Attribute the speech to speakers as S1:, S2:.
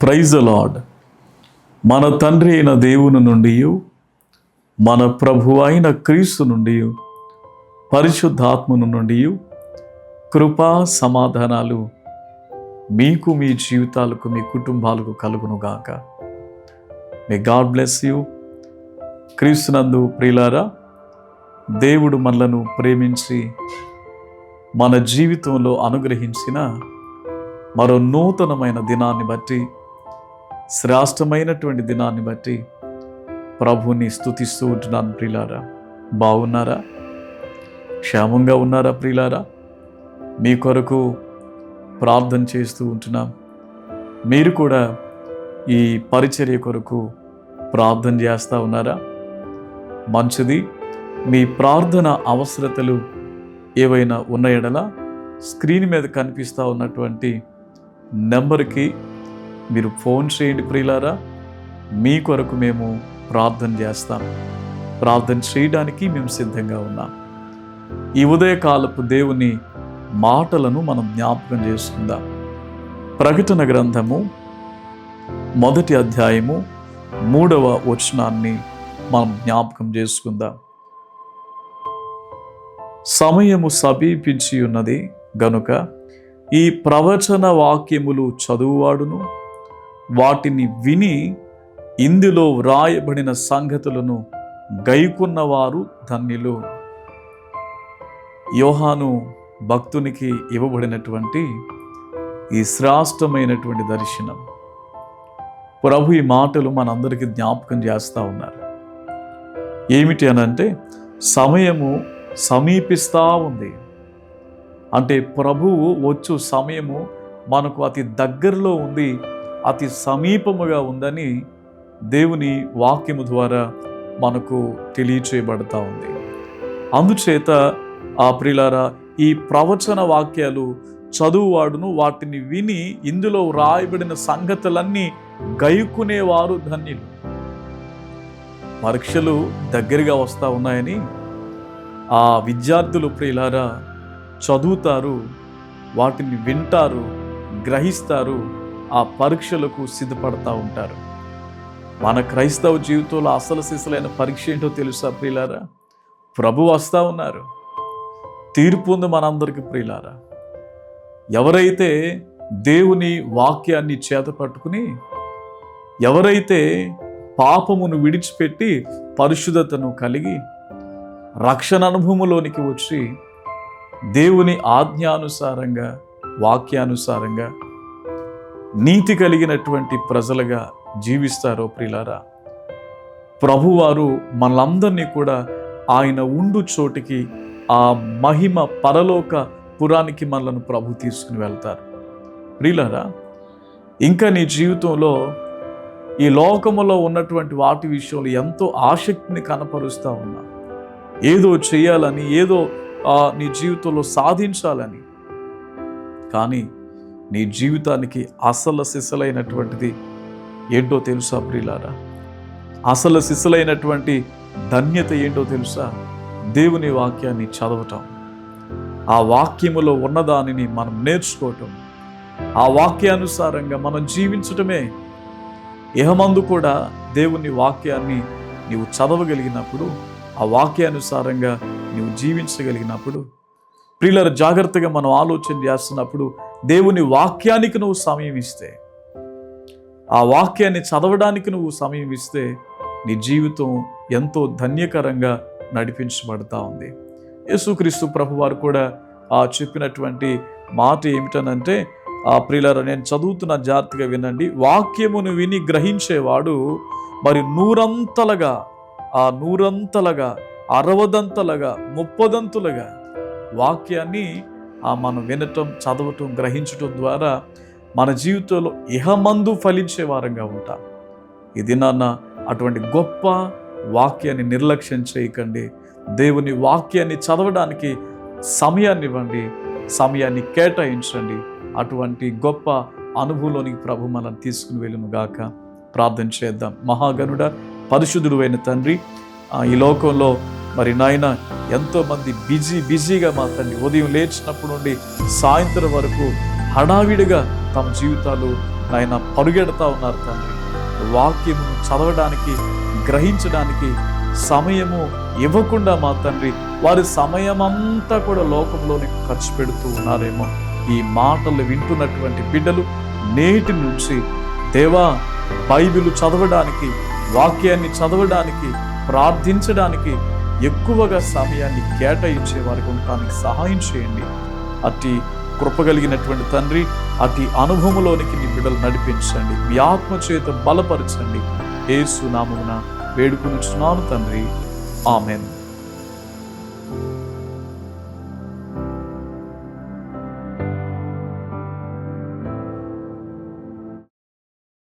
S1: Praise lord మన తండ్రి అయిన దేవుని నుండి మన ప్రభు అయిన క్రీస్తు నుండి పరిశుద్ధాత్మను నుండి కృపా సమాధానాలు మీకు మీ జీవితాలకు మీ కుటుంబాలకు కలుగునుగాక మే గాడ్ బ్లెస్ యూ క్రీస్తునందు ప్రియులారా దేవుడు మనలను ప్రేమించి మన జీవితంలో అనుగ్రహించిన మరో నూతనమైన దినాన్ని బట్టి శ్రేష్టమైనటువంటి దినాన్ని బట్టి ప్రభుని స్తుతిస్తూ ఉంటున్నాను ప్రియులారా. బాగున్నారా? క్షేమంగా ఉన్నారా ప్రియులారా? మీ కొరకు ప్రార్థన చేస్తూ ఉంటున్నాం. మీరు కూడా ఈ పరిచర్య కొరకు ప్రార్థన చేస్తూ ఉన్నారా? మంచిది. మీ ప్రార్థన అవసరతలు ఏవైనా ఉన్న ఎడల స్క్రీన్ మీద కనిపిస్తూ ఉన్నటువంటి నెంబర్కి మీరు ఫోన్ చేయండి ప్రియులారా. మీ కొరకు మేము ప్రార్థన చేస్తాం. ప్రార్థన చేయడానికి మేము సిద్ధంగా ఉన్నాం. ఈ ఉదయకాలపు దేవుని మాటలను మనం జ్ఞాపకం చేసుకుందాం. ప్రకటన గ్రంథము మొదటి అధ్యాయము మూడవ వచనాన్ని మనం జ్ఞాపకం చేసుకుందాం. సమయము సమీపించి ఉన్నది గనుక ఈ ప్రవచన వాక్యములు చదువువాడును. వాటిని విని ఇందులో వ్రాయబడిన సంగతులను గైకున్నవారు ధన్యులు. యోహాను భక్తునికి ఇవ్వబడినటువంటి ఈ శ్రాష్టమైనటువంటి దర్శనం. ప్రభు ఈ మాటలు మనందరికీ జ్ఞాపకం చేస్తూ ఉన్నారు. ఏమిటి అనంటే సమయము సమీపిస్తూ ఉంది. అంటే ప్రభువు వచ్చు సమయము మనకు అతి దగ్గరలో ఉంది అతి సమీపముగా ఉందని దేవుని వాక్యము ద్వారా మనకు తెలియచేయబడతా ఉంది. అందుచేత ఆ ప్రిలారా ఈ ప్రవచన వాక్యాలు చదువువాడును వాటిని విని ఇందులో వ్రాయబడిన సంగతులన్నీ గైకునేవారు ధన్యులు. పరీక్షలు దగ్గరగా వస్తూ ఉన్నాయని ఆ విద్యార్థులు ప్రియులారా చదువుతారు వాటిని వింటారు గ్రహిస్తారు ఆ పరీక్షలకు సిద్ధపడతా ఉంటారు. మన క్రైస్తవ జీవితంలో అసలు సిసలైన పరీక్ష ఏంటో తెలుసా ప్రియులారా? ప్రభు వస్తూ ఉన్నారు. తీర్పు ఉంది మనందరికీ ప్రియులారా. ఎవరైతే దేవుని వాక్యాన్ని చేత పట్టుకుని ఎవరైతే పాపమును విడిచిపెట్టి పరిశుద్ధతను కలిగి రక్షణ అనుభవంలోనికి వచ్చి దేవుని ఆజ్ఞానుసారంగా వాక్యానుసారంగా నీతి కలిగినటువంటి ప్రజలుగా జీవిస్తారో ప్రిలారా? ప్రభువారు మనందరినీ కూడా ఆయన ఉండు చోటికి ఆ మహిమ పరలోక పురానికి మనలను ప్రభు తీసుకుని వెళ్తారు. ప్రియులారా ఇంకా నీ జీవితంలో ఈ లోకములో ఉన్నటువంటి వాటి విషయంలో ఎంతో ఆసక్తిని కనపరుస్తూ ఉన్నా. ఏదో చేయాలని ఏదో నీ జీవితంలో సాధించాలని. కానీ నీ జీవితానికి అసలు సిసలైనటువంటిది ఏంటో తెలుసా ప్రియులారా? అసలు సిసలైనటువంటి ధన్యత ఏంటో తెలుసా? దేవుని వాక్యాన్ని చదవటం. ఆ వాక్యములో ఉన్నదానిని మనం నేర్చుకోవటం. ఆ వాక్యానుసారంగా మనం జీవించటమే. ఇహమందు కూడా దేవుని వాక్యాన్ని నీవు చదవగలిగినప్పుడు ఆ వాక్యానుసారంగా నీవు జీవించగలిగినప్పుడు ప్రియుల జాగ్రత్తగా మనం ఆలోచన చేస్తున్నప్పుడు దేవుని వాక్యానికి నువ్వు సమయం ఇస్తే ఆ వాక్యాన్ని చదవడానికి నువ్వు సమయం ఇస్తే నీ జీవితం ఎంతో ధన్యకరంగా నడిపించబడతా ఉంది. యేసుక్రీస్తు ప్రభు వారు కూడా ఆ చెప్పినటువంటి మాట ఏమిటనంటే ఆ ప్రియులర నేను చదువుతున్న జాగ్రత్తగా వినండి. వాక్యమును విని గ్రహించేవాడు మరి నూరంతలుగా ఆ నూరంతలుగా అరవదంతలుగా ముప్పదంతులుగా వాక్యాన్ని మనం వినటం చదవటం గ్రహించటం ద్వారా మన జీవితంలో ఇహమందు ఫలించే వారంగా ఉంటాం. ఇది నాన్న అటువంటి గొప్ప వాక్యాన్ని నిర్లక్ష్యం చేయకండి. దేవుని వాక్యాన్ని చదవడానికి సమయాన్ని ఇవ్వండి. సమయాన్ని కేటాయించండి. అటువంటి గొప్ప అనుభవంలోనికి ప్రభు మనం తీసుకుని వెళ్ళను గాక. ప్రార్థన చేద్దాం. మహాగనుడ పరిశుద్ధుడు అయిన తండ్రి ఈ లోకంలో మరి నాయన ఎంతోమంది బిజీ బిజీగా మా తండ్రి ఉదయం లేచినప్పుడు నుండి సాయంత్రం వరకు హడావిడిగా తమ జీవితాలు నాయన పరుగెడతా ఉన్నారు తండ్రి. వాక్యము చదవడానికి గ్రహించడానికి సమయము ఇవ్వకుండా మా తండ్రి వారి సమయమంతా కూడా లోకంలోని ఖర్చు పెడుతూ ఉన్నారేమో. ఈ మాటలు వింటున్నటువంటి బిడ్డలు నేటి నుంచి దేవా బైబిల్ చదవడానికి వాక్యాన్ని చదవడానికి ప్రార్థించడానికి ఎక్కువగా సమయాన్ని కేటాయించే వారికి ఉండటానికి సహాయం చేయండి. అట్టి కృపగలిగినటువంటి తండ్రి అట్టి అనుభవంలోనికి నీ బిడ్డలు నడిపించండి. మీ ఆత్మ చేత బలపరచండి. ఏసు నామమున తండ్రి. ఆమెను.